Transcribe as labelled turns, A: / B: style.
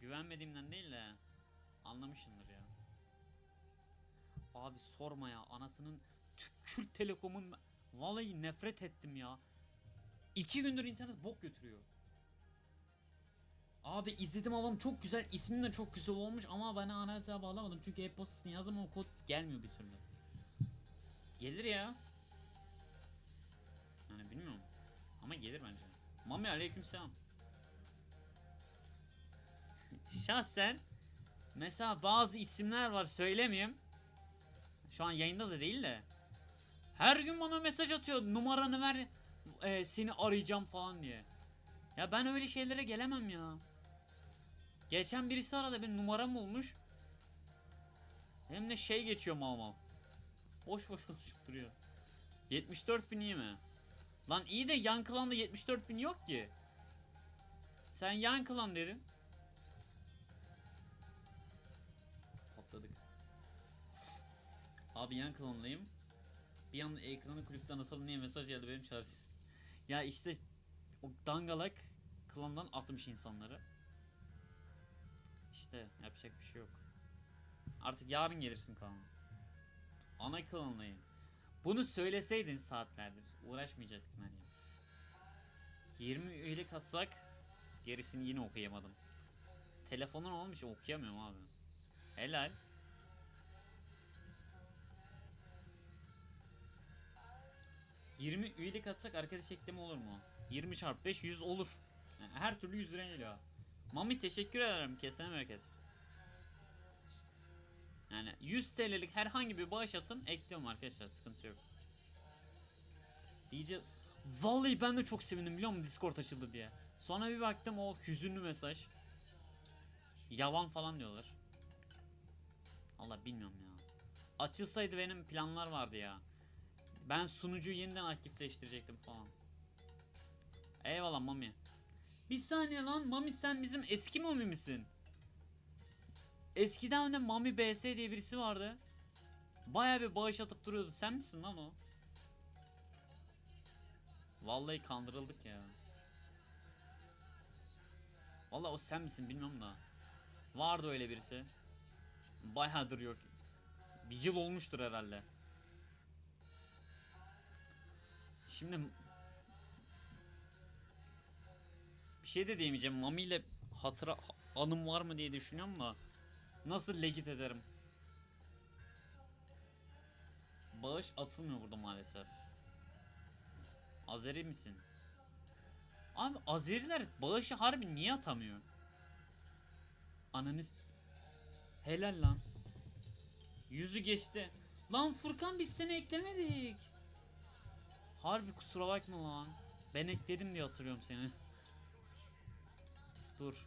A: Güvenmediğimden değil de anlamışsındır ya. Abi sorma ya anasının tükür telekomun vallahi nefret ettim ya. İki gündür internet bok götürüyor. Abi izledim adam çok güzel ismin de çok güzel olmuş ama bana ana hesaba bağlamadım çünkü e-postasını yazdım ama kod gelmiyor bir türlü. Gelir ya. Yani bilmiyorum. Ama gelir bence. Mami aleykümselam. Şahsen mesela bazı isimler var söylemeyeyim. Şu an yayında da değil de. Her gün bana mesaj atıyor numaranı ver e, seni arayacağım falan diye. Ya ben öyle şeylere gelemem ya. Geçen birisi aradı benim numaram olmuş. Hem de şey geçiyor mal mal. Boş boş konuşup duruyor. 74 bin iyi mi? Lan iyi de yan klanda 74 bin yok ki. Sen yan klan dedin. Patladık. Abi yan klanlayayım. Bir anda ekranı kulüpten atalım diye mesaj geldi benim çaresiz. Ya işte o dangalak klandan atmış insanları. İşte yapacak bir şey yok. Artık yarın gelirsin klana. Ana klanlayayım. Bunu söyleseydin saatlerdir. Uğraşmayacaktık ya. 20 üyelik atsak gerisini yine okuyamadım. Telefonun olmuş okuyamıyorum abi. Helal. ...20 üyelik atsak arkadaş ekleme olur mu? 20 çarpı 5 100 olur. Yani her türlü 100 lira geliyor. Mami teşekkür ederim kesene bereket. Yani 100 TL'lik herhangi bir bağış atın ekliyorum arkadaşlar sıkıntı yok. Diyece Vallahi ben de çok sevindim biliyor musun Discord açıldı diye. Sonra bir baktım o hüzünlü mesaj. Yalan falan diyorlar. Allah bilmiyorum ya. Açılsaydı benim planlar vardı ya. Ben sunucuyu yeniden aktifleştirecektim falan. Eyvallah Mami. Bir saniye lan Mami sen bizim eski Mami misin? Eskiden de Mami BS diye birisi vardı. Baya bir bağış atıp duruyordu. Sen misin lan o? Vallahi kandırıldık ya. Vallahi o sen misin bilmiyorum da. Vardı öyle birisi. Bayağıdır yok. Bir yıl olmuştur herhalde. Şimdi bir şey de diyemeyeceğim. Mami ile hatıra anım var mı diye düşünüyorum da nasıl legit ederim? Bağış atılmıyor burada maalesef. Azeri misin? Abi Azeriler bağışı harbi niye atamıyor? Ananız Helal lan. Yüzü geçti. Lan Furkan biz seni eklemedik. Harbi kusura bakma lan. Ben ekledim diye hatırlıyorum seni. Dur.